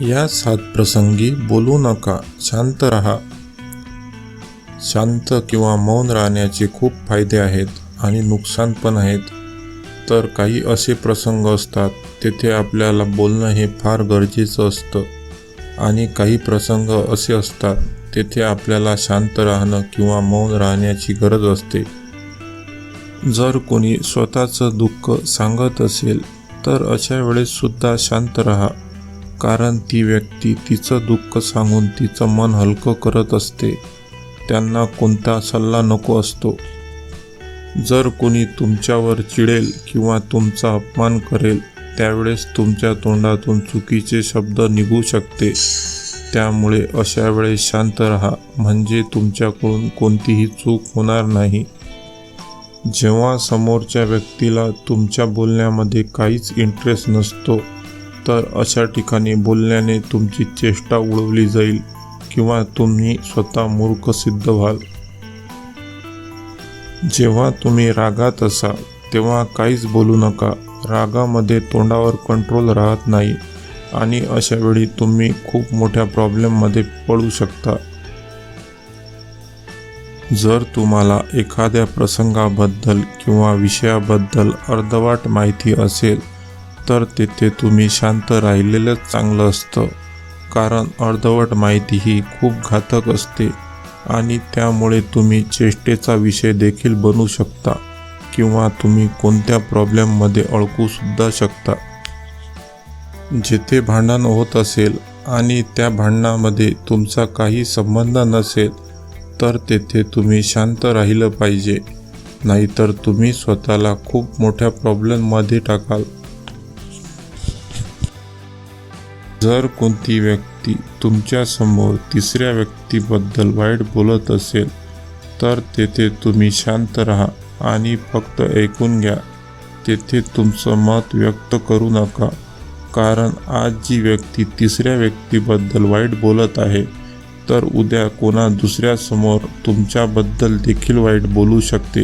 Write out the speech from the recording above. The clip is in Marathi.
या सात प्रसंगी बोलू नका. शांत राहा. शांत किंवा मौन राहण्याचे खूप फायदे आहेत आणि नुकसान पण आहेत. तर काही असे प्रसंग असतात तेथे आपल्याला बोलणं हे फार गरजेचं असतं. आणि काही प्रसंग असे असतात तेथे आपल्याला शांत राहणं किंवा मौन राहण्याची गरज असते. जर कोणी स्वतःचं दुःख सांगत असेल तर अशा वेळेस सुद्धा शांत राहा. कारण ती व्यक्ती तिचं दुःख सांगून तिचं मन हलकं करत असते. त्यांना कोणता सल्ला नको असतो. जर कोणी तुमच्यावर चिडेल किंवा तुमचा अपमान करेल त्यावेळेस तुमच्या तोंडातून चुकीचे शब्द निघू शकते. त्यामुळे अशा वेळेस शांत राहा म्हणजे तुमच्याकडून कोणतीही चूक होणार नाही. जेव्हा समोरच्या व्यक्तीला तुमच्या बोलण्यामध्ये काहीच इंटरेस्ट नसतो तर अशा ठिकाणी बोलण्याने तुमची चेष्टा उडवली जाईल किंवा तुम्ही स्वतः मूर्ख सिद्ध व्हाल. जेव्हा तुम्ही रागात असाल तेव्हा काहीच बोलू नका. रागामध्ये तोंडावर कंट्रोल राहत नाही आणि अशा वेळी तुम्ही खूप मोठ्या प्रॉब्लेममध्ये पडू शकता. जर तुम्हाला एखाद्या प्रसंगाबद्दल किंवा विषयाबद्दल अर्धवाट माहिती असेल तर तेथे तुम्ही शांत राहिलेलंच चांगलं असतं. कारण अर्धवट माहिती ही खूप घातक असते आणि त्यामुळे तुम्ही चेष्टेचा विषय देखील बनू शकता किंवा तुम्ही कोणत्या प्रॉब्लेममध्ये अडकूसुद्धा शकता. जेथे भांडण होत असेल आणि त्या भांडणामध्ये तुमचा काही संबंध नसेल तर तेथे तुम्ही शांत राहिलं पाहिजे. नाहीतर तुम्ही स्वतःला खूप मोठ्या प्रॉब्लेममध्ये टाकाल. जर कोणती व्यक्ती तुमच्यासमोर तिसऱ्या व्यक्तीबद्दल वाईट बोलत असेल तर तेथे तुम्ही शांत राहा आणि फक्त ऐकून घ्या. तेथे तुमचं मत व्यक्त करू नका कारण आज जी व्यक्ती तिसऱ्या व्यक्तीबद्दल वाईट बोलत आहे तर उद्या कोणा दुसऱ्यासमोर तुमच्याबद्दल देखील वाईट बोलू शकते.